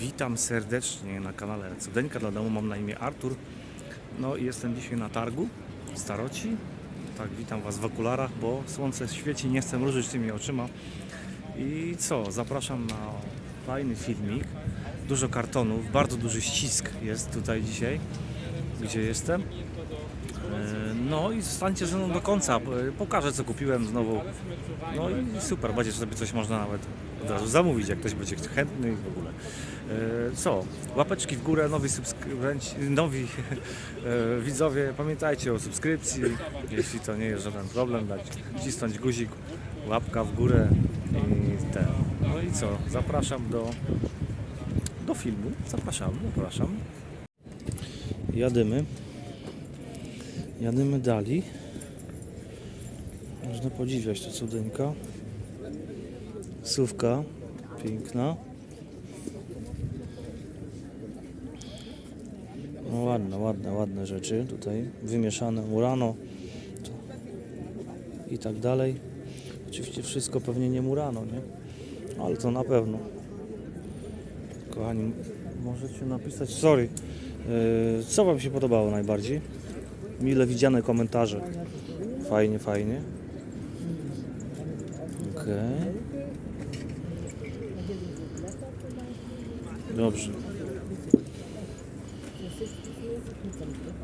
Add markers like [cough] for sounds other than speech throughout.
Witam serdecznie na kanale Cudeńka dla domu. Mam na imię Artur. No i jestem dzisiaj na targu w Staroci. Tak, witam Was w okularach, bo słońce świeci, nie chcę mrużyć tymi oczyma. I co, zapraszam na fajny filmik. Dużo kartonów, bardzo duży ścisk jest tutaj dzisiaj, gdzie jestem. E, No i zostańcie ze mną do końca. Pokażę co kupiłem znowu. No i super, będzie sobie coś można nawet od razu zamówić, jak ktoś będzie chętny i w ogóle. E, Co? Łapeczki w górę, nowi subskrybenci, nowi [laughs] e, widzowie, pamiętajcie o subskrypcji, jeśli to nie jest żaden problem, dać, wcisnąć guzik, łapka w górę i ten. No i co? Zapraszam do, do filmu. Zapraszam, zapraszam. Jadymy. Jadymy dalej. Można podziwiać to cudeńka. Sówka piękna. No ładne, ładne, ładne rzeczy tutaj. Wymieszane Murano i tak dalej. Oczywiście wszystko pewnie nie Murano, nie? Ale to na pewno. Kochani, możecie napisać, sorry, yy, co Wam się podobało najbardziej? Mile widziane komentarze. Fajnie, fajnie. Okej. Dobrze.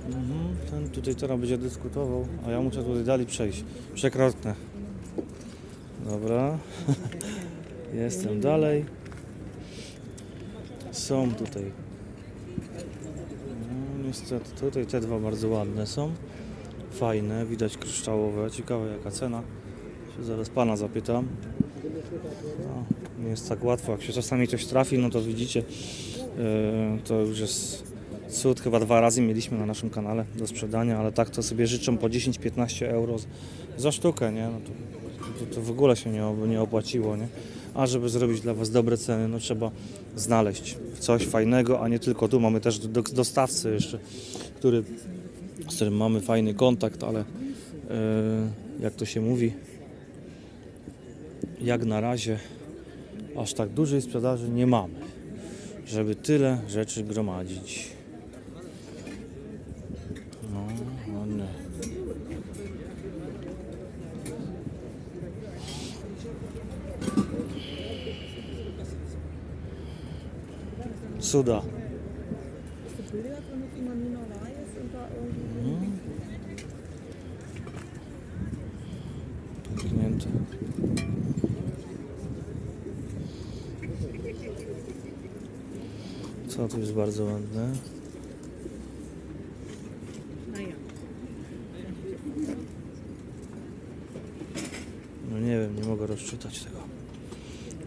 Mhm, ten tutaj teraz będzie dyskutował, a ja muszę tutaj dalej przejść. Przekrotnę. Dobra. [laughs] Jestem dalej. Są tutaj. No, niestety, tutaj te dwa bardzo ładne są. Fajne, widać kryształowe. Ciekawe jaka cena. Się zaraz pana zapytam. No, nie jest tak łatwo. Jak się czasami coś trafi, no to widzicie, yy, to już jest cud. Chyba dwa razy mieliśmy na naszym kanale do sprzedania, ale tak to sobie życzą po 10-15 euro za sztukę, nie? No to, to, to w ogóle się nie, nie opłaciło, nie? A żeby zrobić dla Was dobre ceny, no trzeba znaleźć coś fajnego, a nie tylko tu. Mamy też do, dostawcę jeszcze, który, z którym mamy fajny kontakt, ale yy, jak to się mówi, jak na razie aż tak dużej sprzedaży nie mamy, żeby tyle rzeczy gromadzić. No, ładne. Cuda. Bilder von noch immer Minerei ist und da Pęknięte. Co tu jest bardzo ładne? No nie wiem, nie mogę rozczytać tego.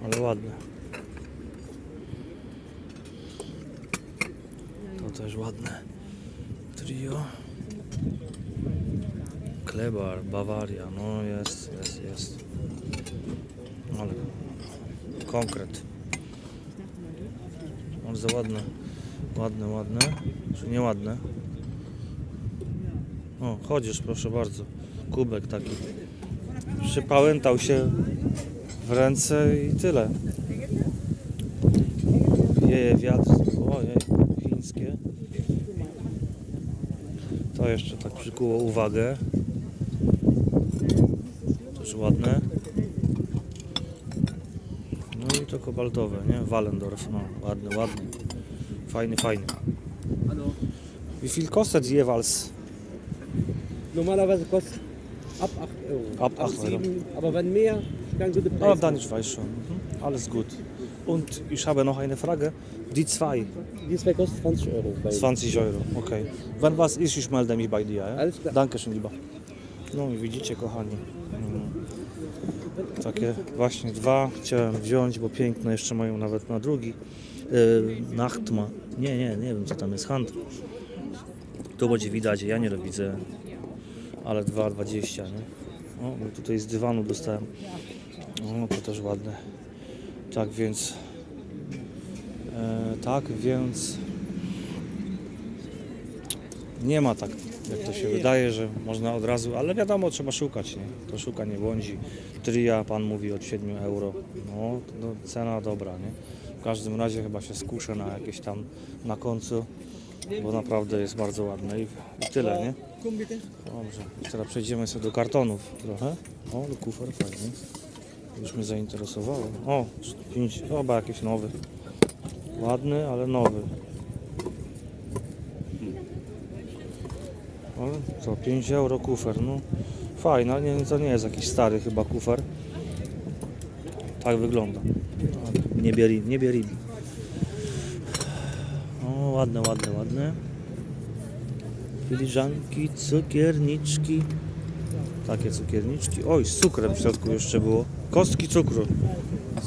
Ale ładne. To też ładne. Trio. Klebar, Bawaria. No jest, jest, jest. Ale konkret. Bardzo ładne. Ładne, ładne. Czy nie ładne? O, chodzisz, proszę bardzo. Kubek taki przypałętał się w ręce i tyle. Wieje wiatr, ojej, chińskie. To jeszcze tak przykuło uwagę. Też ładne. No i to kobaltowe, nie? Wallendorf, no ładny, ładny. Fajny, fajny. Wie viel kostet jeweils? Normalerweise kostet ab 8 Euro. Ab 8 Euro. 7, aber wenn mehr, dann gute Ah, Preise. dann ich weiß schon. Mhm. Alles gut. Und ich habe noch eine Frage. Die zwei, Die zwei kostet 20 Euro. Bei 20 Euro, okay. Wenn was ist, ich melde mich bei dir. Ja? Alles klar. Danke schön, lieber. No i widzicie, kochani. mm, Takie właśnie dwa chciałem wziąć, bo piękne jeszcze mają nawet na drugi. Yy, Nachtma. Nie, nie, nie wiem co tam jest. Hand. Tu będzie widać, ja nie widzę. Ale 2,20, nie? O, bo tutaj z dywanu dostałem. O, to też ładne. Tak więc. E, tak więc. Nie ma tak, jak to się wydaje, że można od razu, ale wiadomo, trzeba szukać, nie? To szuka nie błądzi. Tria, pan mówi od 7 euro. No, to cena dobra, nie? W każdym razie chyba się skuszę na jakieś tam na końcu, bo naprawdę jest bardzo ładne i, i tyle, nie? Dobrze, teraz przejdziemy sobie do kartonów trochę. O, do kufer fajny. Już mnie zainteresowało. O, pięć, chyba jakiś nowy. Ładny, ale nowy. Ale co, 5 euro kufer, no fajna, nie, to nie jest jakiś stary chyba kufer. Tak wygląda. Nie bieri, nie bieri. O, ładne, ładne, ładne. Filiżanki, cukierniczki. Takie cukierniczki. Oj, z cukrem w środku jeszcze było. Kostki cukru.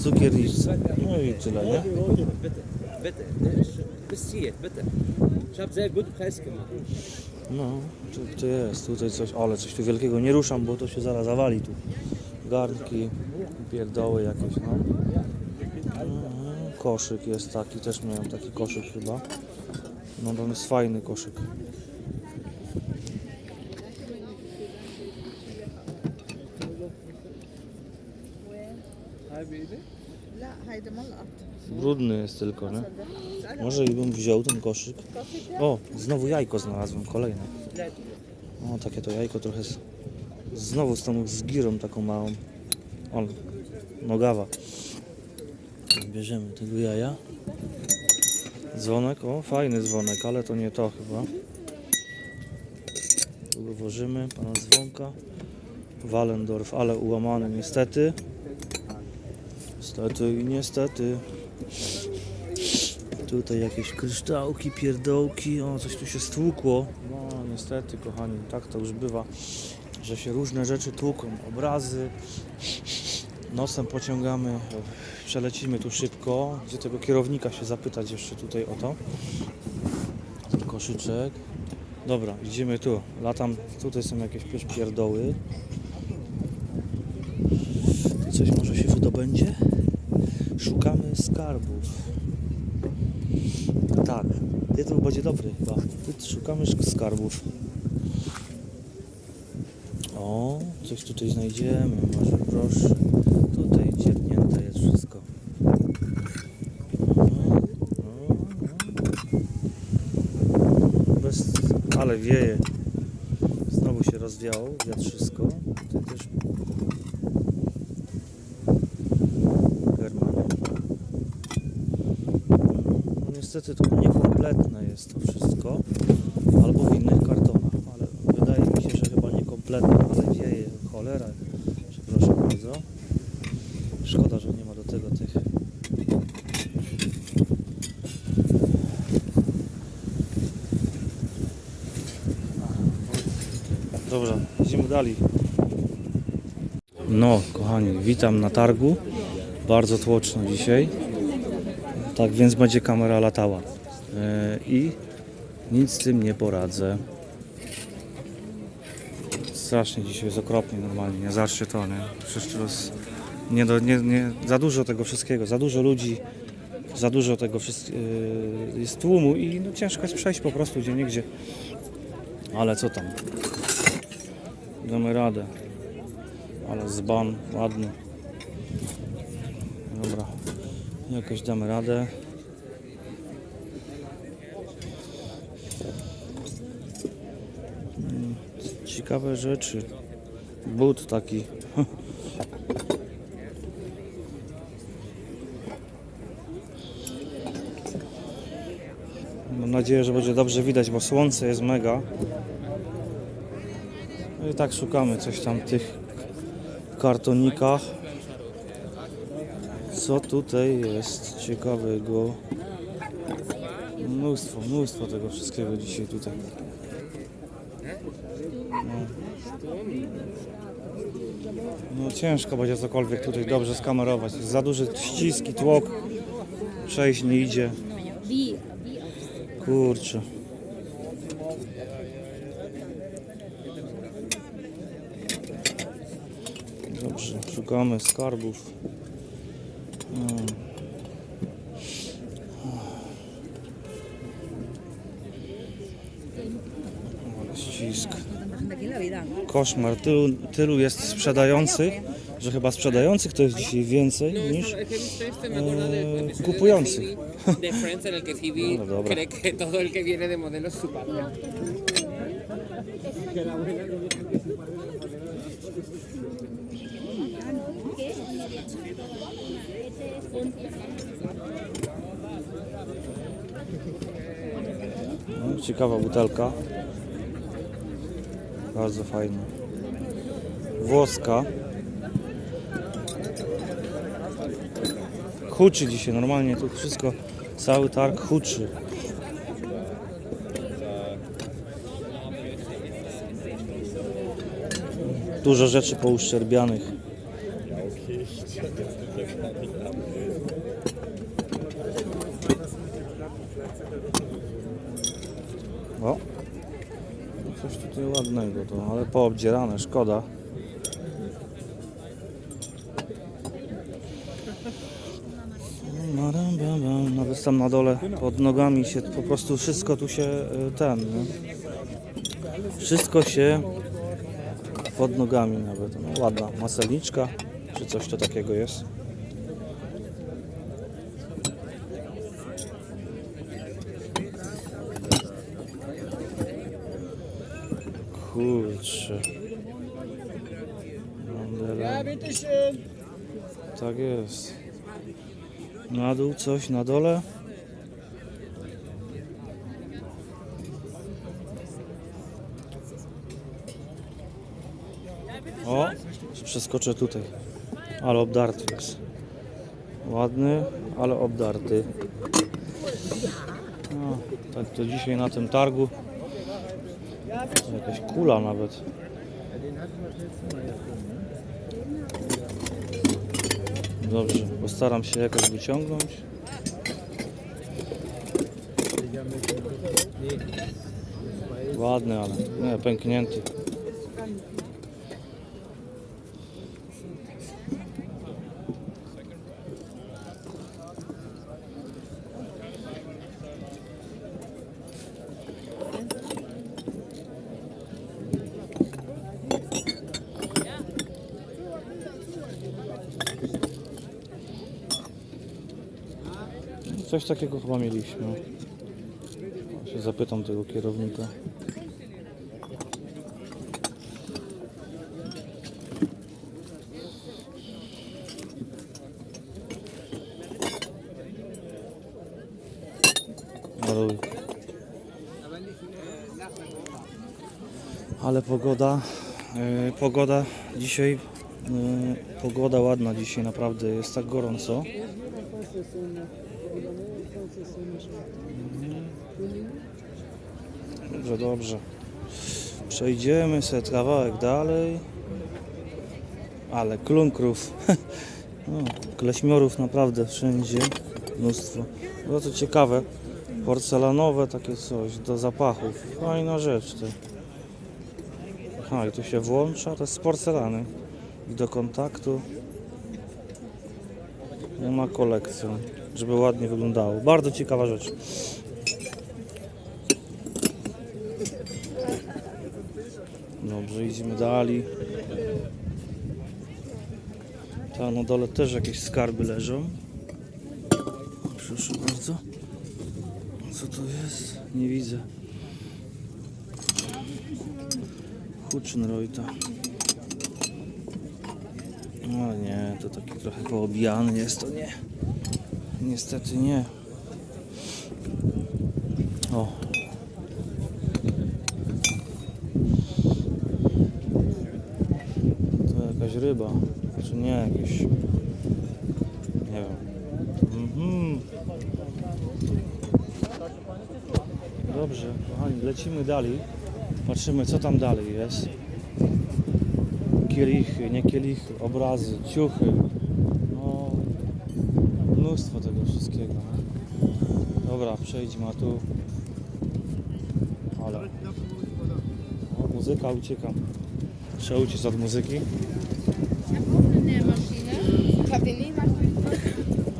Cukierniczce. No i tyle, nie? bitte, ne, bis hier, bitte. Ich habe sehr guten Preis gemacht. No, to, to jest tutaj coś, ale coś tu wielkiego nie ruszam, bo to się zaraz zawali tu. Garnki, pierdoły jakieś, no. Mhm, Koszyk jest taki, też miałem taki koszyk chyba. No to jest fajny koszyk. Hi baby. Brudny jest tylko, nie? Może i bym wziął ten koszyk. O, znowu jajko znalazłem, kolejne. O, takie to jajko trochę z... Znowu z tą z girą taką małą. O, nogawa. Bierzemy tego jaja. Dzwonek, o, fajny dzwonek, ale to nie to chyba. Tu włożymy, pana dzwonka. Walendorf, ale ułamany niestety. Niestety i niestety. Tutaj jakieś kryształki, pierdołki, o coś tu się stłukło. No niestety kochani, tak to już bywa, że się różne rzeczy tłuką. Obrazy, nosem pociągamy, przelecimy tu szybko. Gdzie tego kierownika się zapytać jeszcze tutaj o to. Koszyczek. Dobra, idziemy tu. Latam, tutaj są jakieś pierdoły. Coś może się wydobędzie? Szukamy skarbów. Tak, tytuł będzie dobry chyba. Szukamy sk- skarbów. O, coś tutaj znajdziemy, może proszę. Tutaj ciepnięte jest wszystko. Bez, ale wieje. Znowu się rozwiało, wiatrzysko. Tutaj też Germany. No niestety to niekompletne jest to wszystko, albo w innych kartonach, ale wydaje mi się, że chyba niekompletne, ale wieje cholera. Przepraszam bardzo. Szkoda, że nie ma do tego tych. Dobra, idziemy dalej. No, kochani, witam na targu. Bardzo tłoczno dzisiaj. Tak więc będzie kamera latała. E, I nic z tym nie poradzę. Strasznie dzisiaj jest okropnie normalnie, nie zawsze to, nie? Przecież nie, do, nie, nie, za dużo tego wszystkiego, za dużo ludzi, za dużo tego wszystkiego, jest tłumu i no, ciężko jest przejść po prostu gdzie niegdzie. Ale co tam? Damy radę. Ale zban, ładny. Dobra, jakoś damy radę. Mm, Ciekawe rzeczy. But taki. [laughs] Mam nadzieję, że będzie dobrze widać, bo słońce jest mega. No i tak szukamy coś tam w tych kartonikach. Co tutaj jest ciekawego? Mnóstwo, mnóstwo tego wszystkiego dzisiaj tutaj. No. no ciężko będzie cokolwiek tutaj dobrze skamerować. Jest za duży ścisk tłok. Przejść nie idzie. Kurczę. Dobrze, szukamy skarbów. Mm. Ale ścisk. Koszmar. Tylu, tylu jest sprzedających, że chyba sprzedających to jest dzisiaj więcej No, niż... episodio kupujących. de Phoebe, de Friends en el que Phoebe No, dobra. cree que todo el que viene de modelo es su padre. No, ciekawa butelka. Bardzo fajna. Włoska. Huczy dzisiaj, normalnie tu wszystko, cały targ huczy. Dużo rzeczy pouszczerbianych. O, coś tutaj ładnego to, ale poobdzierane, szkoda. Nawet tam na dole pod nogami się po prostu wszystko tu się y, ten, nie? Wszystko się pod nogami nawet. No, ładna maselniczka, czy coś to takiego jest. Kurczę. Mandela. Tak jest. Na dół coś, na dole. O, przeskoczę tutaj. Ale obdarty jest. Ładny, ale obdarty. No, tak to dzisiaj na tym targu. Jakaś kula nawet. Dobrze, postaram się jakoś wyciągnąć. Ładny, ale nie, pęknięty. Coś takiego chyba mieliśmy. Się zapytam tego kierownika. Ale pogoda, e, pogoda dzisiaj, e, pogoda ładna dzisiaj naprawdę, jest tak gorąco. Dobrze, dobrze. Przejdziemy sobie kawałek dalej. Ale klunkrów. [laughs] No, kleśmiorów naprawdę wszędzie. Mnóstwo. No to ciekawe. Porcelanowe takie coś do zapachów. Fajna rzecz. Ty. Aha, i tu się włącza. To jest z porcelany. I do kontaktu. Nie ma kolekcją, żeby ładnie wyglądało. Bardzo ciekawa rzecz. Dobrze, idziemy dalej. Tam na dole też jakieś skarby leżą. Proszę bardzo. Co to jest? Nie widzę. Huczynreuta. No nie, to taki trochę poobijany jest, to nie. Niestety nie. O. To jakaś ryba, czy nie jakieś. Nie wiem. Mhm. Dobrze, kochani, lecimy dalej. Patrzymy, co tam dalej jest. Kielichy, nie kielichy, obrazy, ciuchy. Mnóstwo tego wszystkiego. Dobra, przejdźmy, a tu... Ale... O, muzyka, uciekam. Trzeba uciec od muzyki.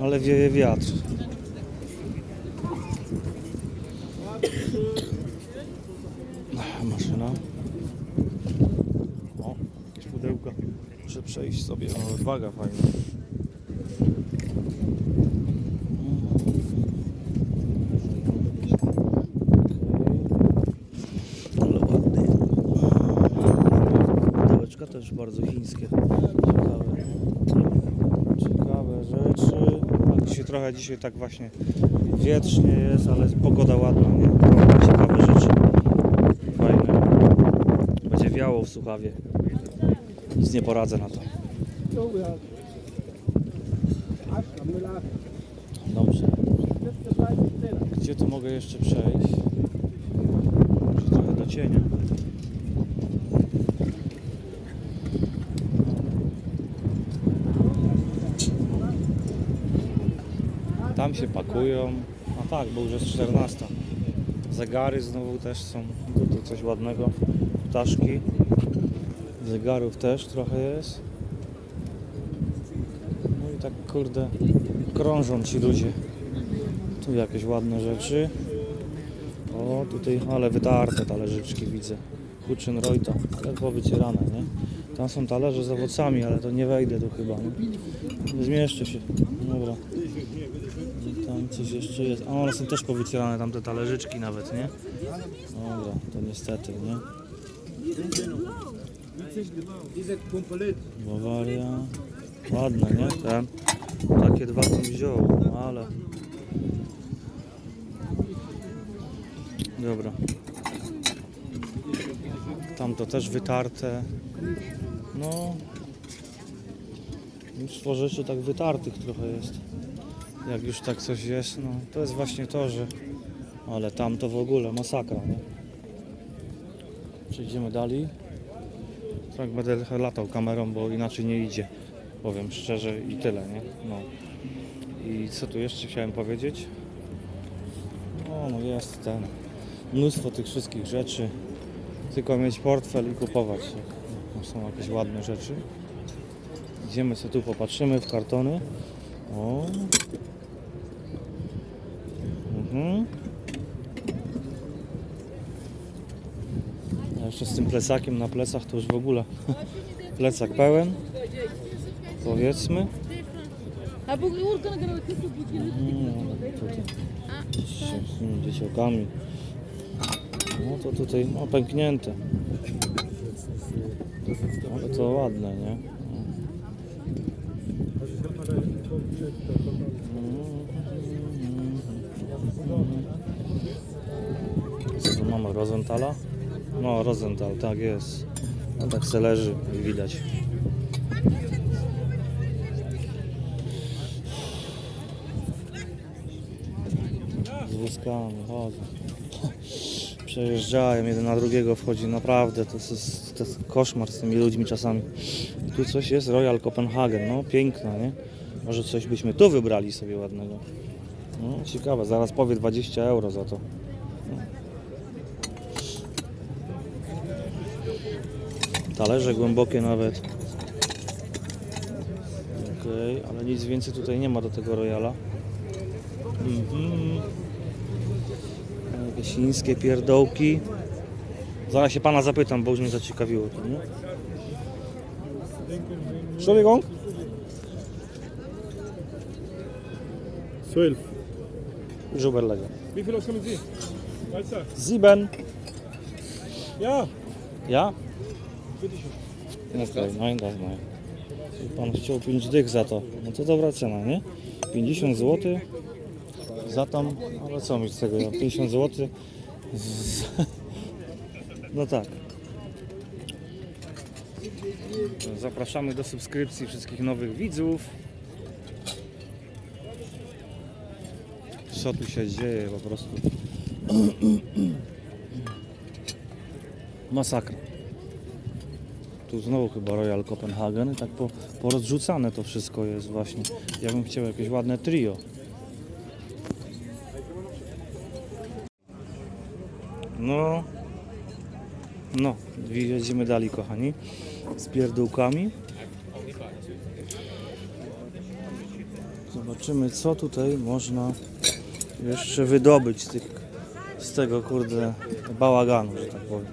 Ale wieje wiatr. Maszyna. O, jakieś pudełka. Muszę przejść sobie. O, waga fajna. Ale ładny. Pudełeczka też bardzo chińskie. Ciekawe. Ciekawe rzeczy. A dzisiaj trochę dzisiaj tak właśnie wietrznie jest, ale pogoda ładna, nie? Ciekawe rzeczy. Fajne. Będzie wiało w Suchawie. Nic nie poradzę na to. Dobrze. Gdzie tu mogę jeszcze przejść? Trochę do cienia. Tam się pakują. A tak, bo już jest 14. Zegary znowu też są. Tu coś ładnego. Ptaszki. Zegarów też trochę jest. No i tak kurde krążą ci ludzie. Tu jakieś ładne rzeczy. O, tutaj, ale wytarte talerzyczki widzę. Huczyn Reuta, ale powycierane, nie? Tam są talerze z owocami, ale to nie wejdę tu chyba, nie? Nie zmieszczę się. Coś jeszcze jest. A one są też powycierane, tam te talerzyczki nawet, nie? Dobra, to niestety, nie? Bawaria. Ładne, nie? Te. Takie dwa bym wziął, ale... Dobra. Tam to też wytarte. No. Mnóstwo tak wytartych trochę jest. Jak już tak coś jest, no to jest właśnie to, że... Ale tam to w ogóle masakra, nie? Przejdziemy dalej. Tak będę latał kamerą, bo inaczej nie idzie. Powiem szczerze i tyle, nie? No. I co tu jeszcze chciałem powiedzieć? O, no jest ten. Mnóstwo tych wszystkich rzeczy. Tylko mieć portfel i kupować. No, są jakieś ładne rzeczy. Idziemy sobie tu, popatrzymy w kartony. O. Mhm. A jeszcze z tym plecakiem na plecach to już w ogóle plecak pełen. Powiedzmy. Mm, tutaj z tymi dzieciakami. No to tutaj no, pęknięte. Ale to ładne, nie? Co tu mamy? Rosenthala? No, Rosenthal, tak jest. No tak se leży, widać. z wózkami chodzą. Przejeżdżają, jeden na drugiego wchodzi, naprawdę, to jest, to jest koszmar z tymi ludźmi czasami. Tu coś jest, Royal Copenhagen, no piękna, nie? Może coś byśmy tu wybrali sobie ładnego. No, ciekawe, zaraz powie 20 euro za to. Talerze głębokie nawet. Okej, ale nic więcej tutaj nie ma do tego Royala. Mhm. Jakieś chińskie pierdołki. Zaraz się pana zapytam, bo już mnie zaciekawiło to, nie? Entschuldigung? 12. Żuberlega. Wie viel kommen Sie? Walzer. Sieben. Ja, Ja? bitteschön. Okej, no i. Czyli Pan chciał 5 dych za to. No to dobra cena, nie? 50 zł za tam, ale co mi z tego? Ja 50 zł. Z... No tak. Zapraszamy do subskrypcji wszystkich nowych widzów. Co tu się dzieje po prostu? Masakra. Tu znowu chyba Royal Copenhagen tak po, porozrzucane to wszystko jest właśnie. Ja bym chciał jakieś ładne trio. No, no, jedziemy dalej kochani, z pierdółkami. Zobaczymy co tutaj można jeszcze wydobyć z, tych, z tego kurde bałaganu, że tak powiem.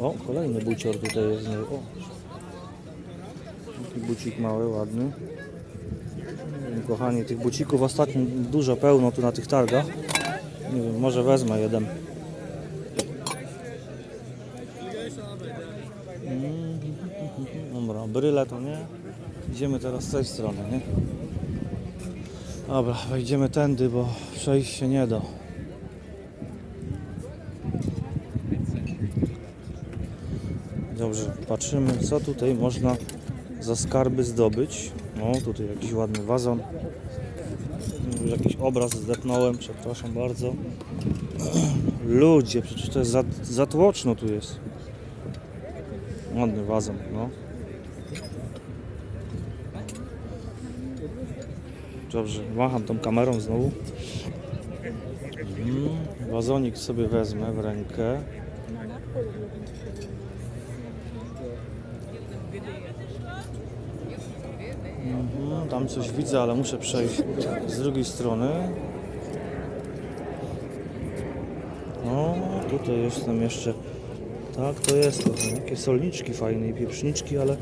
O, kolejny bucior tutaj jest. O. Taki bucik mały, ładny. Kochani, tych bucików ostatnio dużo pełno tu na tych targach. Nie wiem, może wezmę jeden. Mm, [laughs] Dobra, bryle to nie. Idziemy teraz z tej strony, nie? Dobra, wejdziemy tędy, bo przejść się nie da. Dobrze, patrzymy co tutaj można za skarby zdobyć. O, tutaj jakiś ładny wazon. Jakiś obraz zdepnąłem, przepraszam bardzo. [clears throat] Ludzie, przecież to jest za, za tłoczno tu jest. Ładny wazon, no. Dobrze, macham tą kamerą znowu. Mm, wazonik sobie wezmę w rękę. Mhm, tam coś widzę, ale muszę przejść z drugiej strony. O, tutaj jestem jeszcze. Tak, to jest. To są Jakie solniczki fajne i pieprzniczki, ale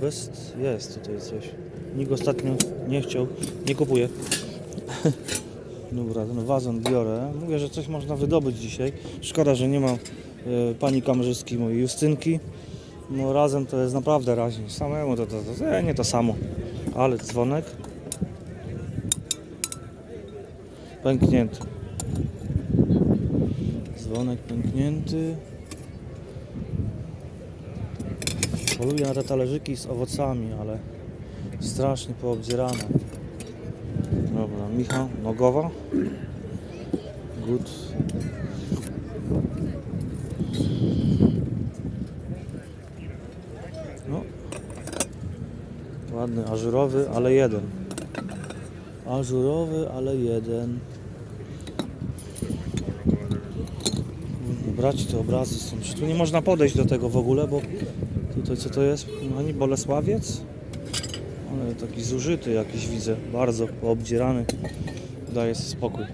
bez jest tutaj coś. Nikt ostatnio nie chciał, nie kupuje. [laughs] Dobra, ten wazon biorę. Mówię, że coś można wydobyć dzisiaj. Szkoda, że nie ma e, pani kamerzystki mojej Justynki. No razem to jest naprawdę raźnie. Samemu to, to, to, to nie to samo. Ale dzwonek. Pęknięty. Dzwonek pęknięty. Poluję na te talerzyki z owocami, ale strasznie poobdzierane. Dobra, Michał, nogowa. Good. No. Ładny, ażurowy, ale jeden. Ażurowy, ale jeden. Brać te obrazy są. Tu nie można podejść do tego w ogóle, bo tutaj co to jest? Ani Bolesławiec? Ale taki zużyty jakiś widzę, bardzo poobdzierany. Daje sobie spokój.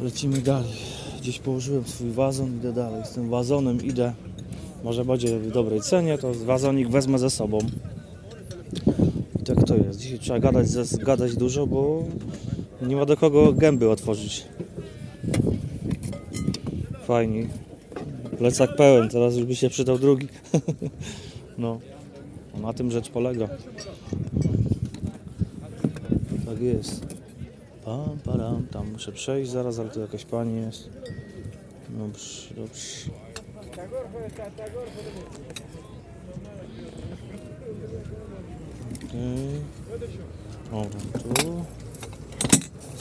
Lecimy dalej. Gdzieś położyłem swój wazon, idę dalej. Z tym wazonem idę. Może będzie w dobrej cenie, to wazonik wezmę ze sobą. I tak to jest. Dzisiaj trzeba gadać, gadać dużo, bo nie ma do kogo gęby otworzyć. Fajnie. Plecak pełen, teraz już by się przydał drugi. [laughs] no. Na tym rzecz polega. Tak jest. Pam, param, tam muszę przejść zaraz, ale tu jakaś pani jest. Dobrze, dobrze. Okej. Dobra, tu.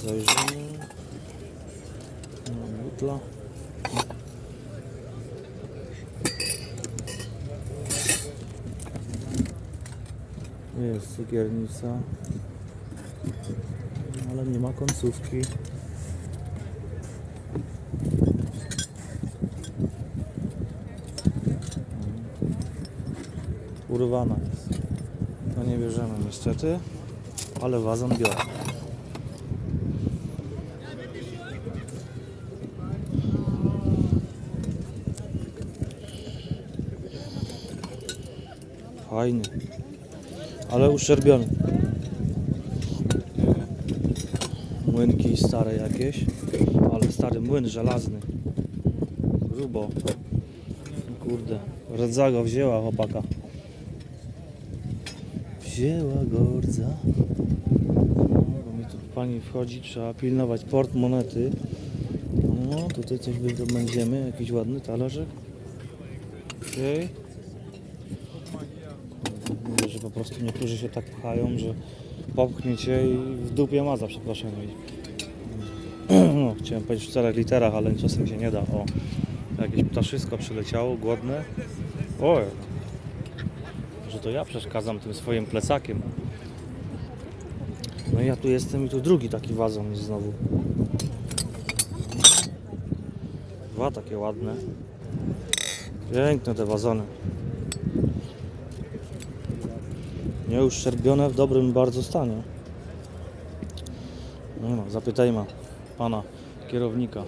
Zajrzymy. No, butla. Jest cukiernica. Ale nie ma końcówki. Urwana jest. No nie bierzemy niestety, ale wazon biorę. Fajny, ale uszczerbiony. Młynki stare jakieś, ale stary młyn żelazny. Grubo. Kurde, rdza go wzięła chłopaka. Wzięła go rdza. Bo mi tu pani wchodzi, trzeba pilnować port monety. No, tutaj coś wybędziemy, jakiś ładny talerzek. Okej. Mówię, że po prostu niektórzy się tak pchają, że popchnie cię i w dupie ma za przeproszeniem. [clears throat] No, chciałem powiedzieć w czterech literach, ale czasem się nie da. O, jakieś ptaszysko przyleciało, głodne. Oj, że to ja przeszkadzam tym swoim plecakiem. No i ja tu jestem i tu drugi taki wazon jest znowu. Dwa takie ładne. Piękne te wazony. Nieuszczerbione w dobrym bardzo stanie. No, no, zapytajmy pana kierownika.